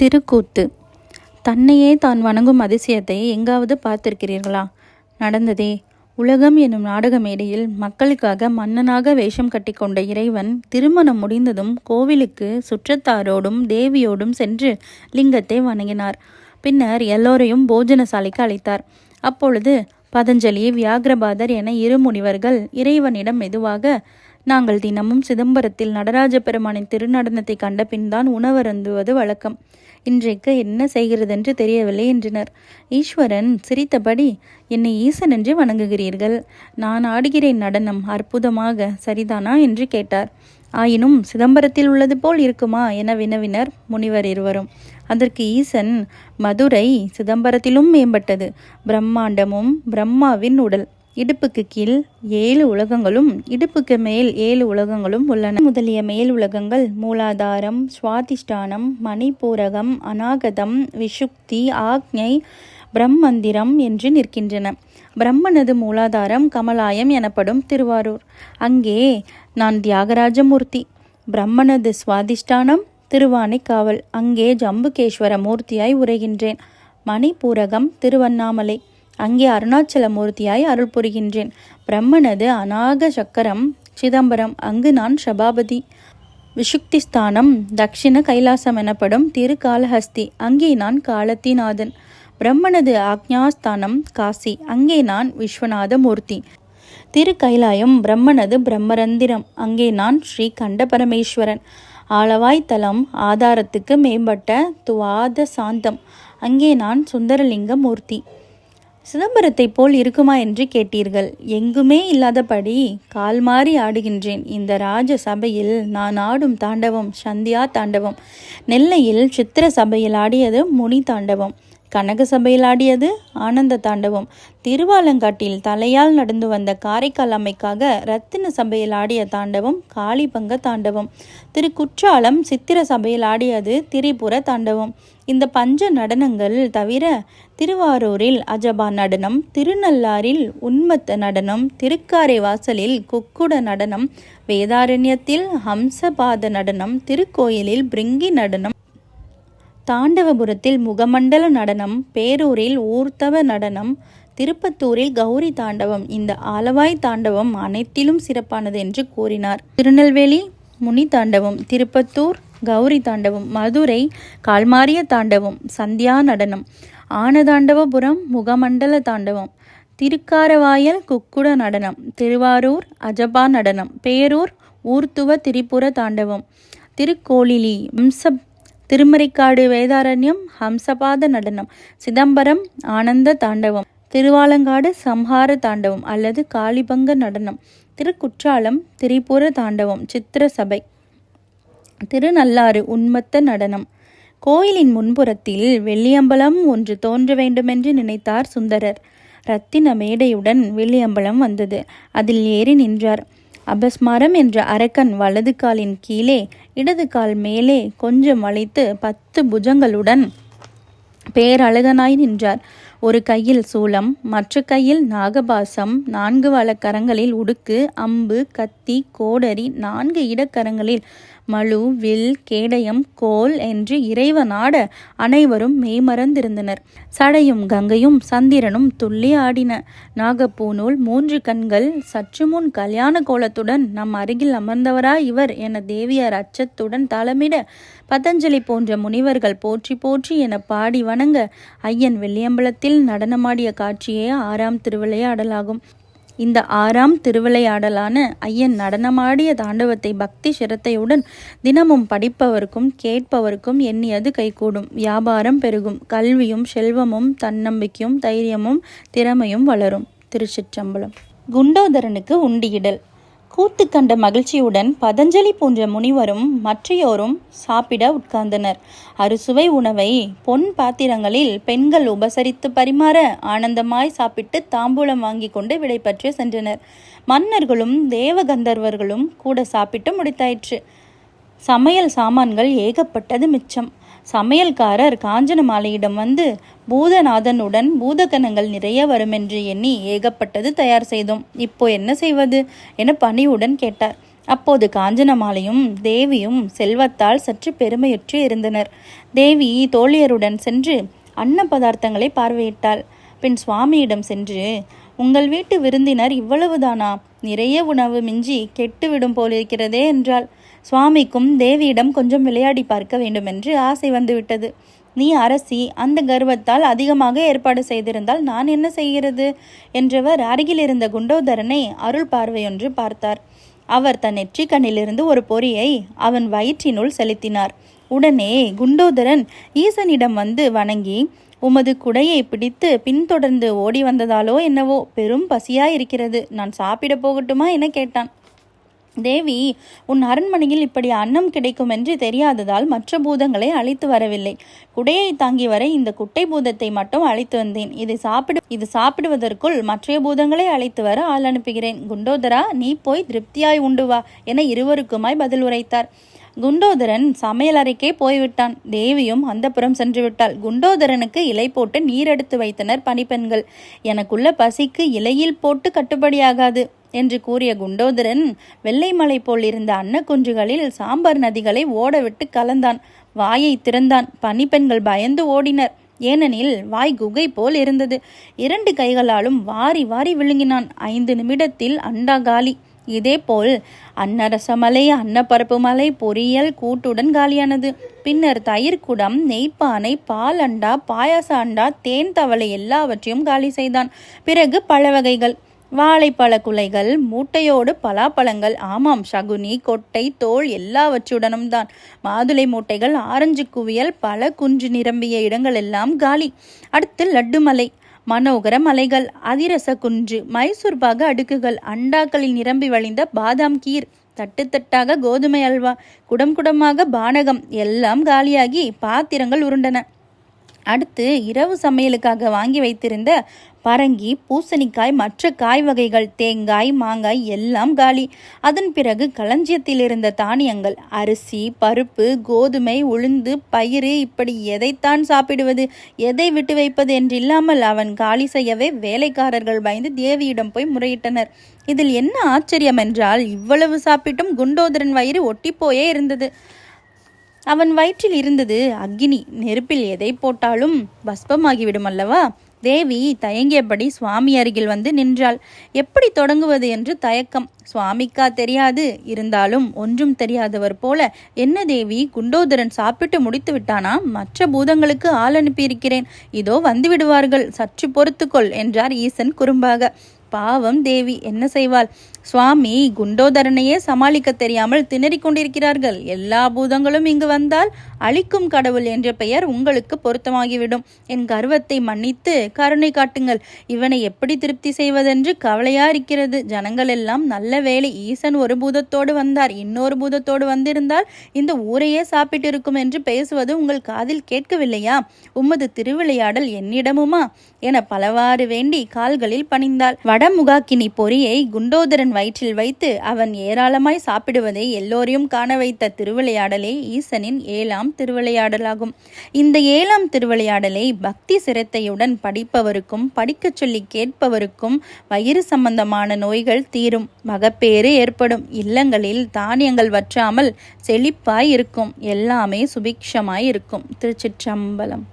திருக்கூத்து. தன்னையே தான் வணங்கும் அதிசயத்தை எங்காவது பார்த்திருக்கிறீர்களா? நடந்ததே. உலகம் என்னும் நாடக மேடையில் மக்களுக்காக மன்னனாக வேஷம் கட்டிக்கொண்ட இறைவன் திருமணம் முடிந்ததும் கோவிலுக்கு சுற்றத்தாரோடும் தேவியோடும் சென்று லிங்கத்தை வணங்கினார். பின்னர் எல்லோரையும் போஜனசாலைக்கு அழைத்தார். அப்பொழுது பதஞ்சலி வியாகிரபாதர் என இரு முனிவர்கள் இறைவனிடம் மெதுவாக நாங்கள் தினமும் சிதம்பரத்தில் நடராஜ பெருமானின் திருநடனத்தை கண்ட பின்தான் உணவருந்துவது வழக்கம். இன்றைக்கு என்ன செய்கிறதென்று தெரியவில்லை என்றனர். ஈஸ்வரன் சிரித்தபடி என்னை ஈசன் என்று வணங்குகிறீர்கள். நான் ஆடுகிறேன் நடனம் அற்புதமாக சரிதானா? என்று கேட்டார். ஆயினும் சிதம்பரத்தில் உள்ளது போல் இருக்குமா? என வினவினர் முனிவர் இருவரும். அதற்கு ஈசன் மதுரை சிதம்பரத்திலும் மேம்பட்டது. பிரம்மாண்டமும் பிரம்மாவின் உடல். இடுப்புக்கு கீழ் ஏழு உலகங்களும் இடுப்புக்கு மேல் ஏழு உலகங்களும் உள்ளன. முதலிய மேல் உலகங்கள் மூலாதாரம் சுவாதிஷ்டானம் மணிப்பூரகம் அநாகதம் விஷுக்தி ஆக்ஞை பிரம்மந்திரம் என்று நிற்கின்றன. பிரம்மனது மூலாதாரம் கமலாயம் எனப்படும் திருவாரூர். அங்கே நான் தியாகராஜமூர்த்தி. பிரம்மனது சுவாதிஷ்டானம் திருவானைக்காவல். அங்கே ஜம்புகேஸ்வர மூர்த்தியாய் உரைகின்றேன். மணிப்பூரகம் திருவண்ணாமலை. அங்கே அருணாச்சல மூர்த்தியாய் அருள் புரிகின்றேன். பிரம்மனது அநாக சக்கரம் சிதம்பரம் அங்கு நான் சபாபதி. விஷுக்தி ஸ்தானம் தக்ஷிண கைலாசம் எனப்படும் திருக்காலஹஸ்தி அங்கே நான் காலத்திநாதன். பிரம்மனது ஆக்ஞாஸ்தானம் காசி அங்கே நான் விஸ்வநாத மூர்த்தி திரு கைலாயம் பிரம்மனது பிரம்மரந்திரம் அங்கே நான் ஸ்ரீ கண்ட பரமேஸ்வரன் ஆளவாய்த்தலம் ஆதாரத்துக்கு மேம்பட்ட துவாத சாந்தம் அங்கே நான் சுந்தரலிங்க மூர்த்தி சிதம்பரத்தை போல் இருக்குமா என்று கேட்டீர்கள். எங்குமே இல்லாதபடி கால் மாறி ஆடுகின்றேன். இந்த ராஜ சபையில் நான் ஆடும் தாண்டவம் சந்தியா தாண்டவம் நெல்லையில் சித்திர சபையில் ஆடியது முனி தாண்டவம். கனக சபையில் ஆடியது ஆனந்த தாண்டவம். திருவாலங்காட்டில் தலையால் நடந்து வந்த காரைக்கால் அம்மைக்காக ரத்தின சபையில் ஆடிய தாண்டவம் காளிபங்க தாண்டவம். திரு குற்றாலம் சித்திர சபையில் ஆடியது திரிபுர தாண்டவம். இந்த பஞ்ச நடனங்கள் தவிர திருவாரூரில் அஜபா நடனம் திருநள்ளாரில் உன்மத்த நடனம் திருக்காரை வாசலில் குக்குட நடனம் வேதாரண்யத்தில் ஹம்சபாத நடனம் திருக்கோயிலில் பிரிங்கி நடனம் தாண்டவபுரத்தில் முகமண்டல நடனம் பேரூரில் ஊர்த்தவ நடனம் திருப்பத்தூரில் கௌரி தாண்டவம். இந்த ஆலவாய் தாண்டவம் அனைத்திலும் சிறப்பானது என்று கூறினார். திருநெல்வேலி முனி தாண்டவம் திருப்பத்தூர் கௌரி தாண்டவம் மதுரை கால்மாரிய தாண்டவம் சந்தியா நடனம் ஆனதாண்டவபுரம் முகமண்டல தாண்டவம் திருக்காரவாயல் குக்குட நடனம் திருவாரூர் அஜபா நடனம் பேரூர் ஊர்த்துவ திரிபுர தாண்டவம் திருக்கோளிலி வம்ச திருமறைக்காடு வேதாரண்யம் ஹம்சபாத நடனம் சிதம்பரம் ஆனந்த தாண்டவம் திருவாலங்காடு சம்ஹார தாண்டவம் அல்லது காளிபங்க நடனம் திருக்குற்றாலம் திரிபுர தாண்டவம் சித்திர சபை திருநள்ளாறு உன்மத்த நடனம். கோயிலின் முன்புறத்தில் வெள்ளியம்பலம் ஒன்று தோன்ற வேண்டுமென்று நினைத்தார் சுந்தரர். ரத்தின மேடையுடன் வெள்ளியம்பலம் வந்தது. அதில் ஏறி நின்றார். அபஸ்மாரம் என்ற அரக்கன் வலது காலின் கீழே இடது கால் மேலே கொஞ்சம் வளைத்து பத்து புஜங்களுடன் பேரழகனாய் நின்றார். ஒரு கையில் சூலம் மற்ற கையில் நாகபாசம் நான்கு வளக்கரங்களில் உடுக்கு அம்பு கத்தி கோடரி நான்கு இடக்கரங்களில் மழு வில் கேடயம் கோல் என்று இறைவனாட அனைவரும் மெய்மறந்திருந்தனர். சடையும் கங்கையும் சந்திரனும் துள்ளி ஆடின நாகப்பூநூல் மூன்று கண்கள் சற்று முன் கல்யாண கோலத்துடன் நம் அருகில் அமர்ந்தவரா இவர் என தேவியார் அச்சத்துடன் தளமிட பதஞ்சலி போன்ற முனிவர்கள் போற்றி போற்றி என பாடி வணங்க ஐயன் வெள்ளியம்பலத்தில் நடனமாடிய காட்சியே ஆறாம் திருவிளையாடலாகும். இந்த ஆறாம் திருவிளையாடலான ஐயன் நடனமாடிய தாண்டவத்தை பக்தி சிரத்தையுடன் தினமும் படிப்பவருக்கும் கேட்பவருக்கும் எண்ணியது கைகூடும். வியாபாரம் பெருகும். கல்வியும் செல்வமும் தன்னம்பிக்கையும் தைரியமும் திறமையும் வளரும். திருச்சிற்றம்பலம். குண்டோதரனுக்கு உண்டியிடல். கூத்து கண்ட மகிழ்ச்சியுடன் பதஞ்சலி போன்ற முனிவரும் மற்றையோரும் சாப்பிட உட்கார்ந்தனர். அறுசுவை உணவை பொன் பாத்திரங்களில் பெண்கள் உபசரித்து பரிமாற ஆனந்தமாய் சாப்பிட்டு தாம்பூலம் வாங்கி கொண்டு விடைபற்றி சென்றனர். மன்னர்களும் தேவகந்தர்வர்களும் கூட சாப்பிட்டு முடித்தாயிற்று. சமையல் சாமான்கள் ஏகப்பட்டது மிச்சம். சமையல்காரர் காஞ்சனமாலையிடம் வந்து பூதநாதனுடன் பூதகணங்கள் நிறைய வருமென்று எண்ணி ஏகப்பட்டது தயார் செய்தோம். இப்போ என்ன செய்வது? என பணிவுடன் கேட்டார். அப்போது காஞ்சனமாலையும் தேவியும் செல்வத்தால் சற்று பெருமையுற்று இருந்தனர். தேவி தோழியருடன் சென்று அன்ன பதார்த்தங்களை பார்வையிட்டாள். பின் சுவாமியிடம் சென்று உங்கள் வீட்டு விருந்தினர் இவ்வளவுதானா? நிறைய உணவு மிஞ்சி கெட்டுவிடும் போலிருக்கிறதே என்றாள். சுவாமிக்கும் தேவியிடம் கொஞ்சம் விளையாடி பார்க்க வேண்டுமென்று ஆசை வந்துவிட்டது. நீ அரசி அந்த கர்வத்தால் அதிகமாக ஏற்பாடு செய்திருந்தால் நான் என்ன செய்கிறது? என்றவர் அருகில் இருந்த குண்டோதரனை அருள் பார்வையொன்று பார்த்தார். அவர் தன் நெற்றிக்கண்ணிலிருந்து ஒரு பொறியை அவன் வயிற்றினுள் செலுத்தினார். உடனே குண்டோதரன் ஈசனிடம் வந்து வணங்கி உமது குடையை பிடித்து பின்தொடர்ந்து ஓடி வந்ததாலோ என்னவோ பெரும் பசியாயிருக்கிறது. நான் சாப்பிட போகட்டுமா? என கேட்டான். தேவி உன் அரண்மனையில் இப்படி அன்னம் கிடைக்கும் என்று தெரியாததால் மற்ற பூதங்களை அழைத்து வரவில்லை. குடையை தாங்கி வர இந்த குட்டை பூதத்தை மட்டும் அழைத்து வந்தேன். இதை சாப்பிடு இது சாப்பிடுவதற்குள் மற்ற பூதங்களை அழைத்து வர ஆள் அனுப்புகிறேன். குண்டோதரா நீ போய் திருப்தியாய் உண்டு வா என இருவருக்குமாய் பதில் உரைத்தார். குண்டோதரன் சமையலறைக்கே போய்விட்டான். தேவியும் அந்த புறம் சென்று விட்டாள். குண்டோதரனுக்கு இலை போட்டு நீரெடுத்து வைத்தனர் பணிப்பெண்கள். எனக்குள்ள பசிக்கு இலையில் போட்டு கட்டுப்படியாகாது என்று கூறிய குண்டோதரன் வெள்ளை மலை போல் இருந்த அன்னக்குன்றுகளில் சாம்பார் நதிகளை ஓடவிட்டு கலந்தான். வாயை திறந்தான். பனிப்பெண்கள் பயந்து ஓடினர். ஏனெனில் வாய் குகை போல் இருந்தது. இரண்டு கைகளாலும் வாரி வாரி விழுங்கினான். ஐந்து நிமிடத்தில் அண்டா காலி. இதேபோல் அன்னரசமலை அன்னப்பரப்பு மலை பொரியல் கூட்டுடன் காலியானது. பின்னர் தயிர் குடம் நெய்ப்பானை பால் அண்டா பாயாச அண்டா தேன் தவளை எல்லாவற்றையும் காலி செய்தான். பிறகு பழ வகைகள் வாழைப்பழ குலைகள் மூட்டையோடு பலாப்பழங்கள் ஆமாம் சகுனி கொட்டை தோல் எல்லாவற்றுடனும் தான். மாதுளை மூட்டைகள் ஆரஞ்சு குவியல் பல குன்று நிரம்பிய இடங்கள் எல்லாம் காலி. அடுத்து லட்டு மலை மனோகர மலைகள் அதிரச குன்று மைசூர் பாக அடுக்குகள் அண்டாக்களில் நிரம்பி வழிந்த பாதாம் கீர் தட்டு தட்டாக கோதுமை அல்வா குடம் குடமாக பானகம் எல்லாம் காலியாகி பாத்திரங்கள் உருண்டன. அடுத்து இரவு சமையலுக்காக வாங்கி வைத்திருந்த பரங்கி பூசணிக்காய் மற்ற காய் வகைகள் தேங்காய் மாங்காய் எல்லாம் காலி. அதன் பிறகு களஞ்சியத்தில் இருந்த தானியங்கள் அரிசி பருப்பு கோதுமை உளுந்து பயிறு இப்படி எதைத்தான் சாப்பிடுவது எதை விட்டு வைப்பது என்றில்லாமல் அவன் காலி செய்யவே வேலைக்காரர்கள் பயந்து தேவியிடம் போய் முறையிட்டனர். இதில் என்ன ஆச்சரியம் என்றால் இவ்வளவு சாப்பிட்டும் குண்டோதரன் வயிறு ஒட்டிப்போயே இருந்தது. அவன் வயிற்றில் இருந்தது அக்கினி நெருப்பில் எதை போட்டாலும் பஸ்பமாகிவிடும் அல்லவா தேவி தயங்கியபடி சுவாமி அருகில் வந்து நின்றாள். எப்படி தொடங்குவது என்று தயக்கம். சுவாமிக்கா தெரியாது. இருந்தாலும் ஒன்றும் தெரியாதவர் போல என்ன தேவி குண்டோதரன் சாப்பிட்டு முடித்து விட்டானா? மற்ற பூதங்களுக்கு ஆள் அனுப்பியிருக்கிறேன். இதோ வந்து விடுவார்கள் சற்று பொறுத்துக்கொள் என்றார் ஈசன் குறும்பாக. பாவம் தேவி என்ன செய்வாள்? சுவாமி குண்டோதரனையே சமாளிக்க தெரியாமல் திணறிக் கொண்டிருக்கிறார்கள். எல்லா பூதங்களும் இங்கு வந்தால் அழிக்கும் கடவுள் என்ற பெயர் உங்களுக்கு பொருத்தமாகிவிடும். என் கர்வத்தை மன்னித்து கருணை காட்டுங்கள். இவனை எப்படி திருப்தி செய்வதென்று கவலையா இருக்கிறது ஜனங்கள் எல்லாம் நல்ல வேலை ஈசன் ஒரு பூதத்தோடு வந்தார். இன்னொரு பூதத்தோடு வந்திருந்தால் இந்த ஊரையே சாப்பிட்டிருக்கும் என்று பேசுவது உங்கள் காதில் கேட்கவில்லையா? உமது திருவிளையாடல் என்னிடமுமா? என பலவாறு வேண்டி கால்களில் பணிந்தாள். வடமுகாக்கினி பொறியை குண்டோதரன் வயிற்றில் வைத்து அவன் ஏராளமாய் சாப்பிடுவதை எல்லோரையும் காண வைத்த திருவிளையாடலே ஈசனின் ஏழாம் திருவிளையாடலாகும். இந்த ஏழாம் திருவிளையாடலை பக்தி சிரத்தையுடன் படிப்பவருக்கும் படிக்கச் சொல்லி கேட்பவருக்கும் வயிறு சம்பந்தமான நோய்கள் தீரும். மகப்பேறு ஏற்படும். இல்லங்களில் தானியங்கள் வற்றாமல் செழிப்பாய் இருக்கும். எல்லாமே சுபிக்ஷமாய் இருக்கும். திருச்சிற்றம்பலம்.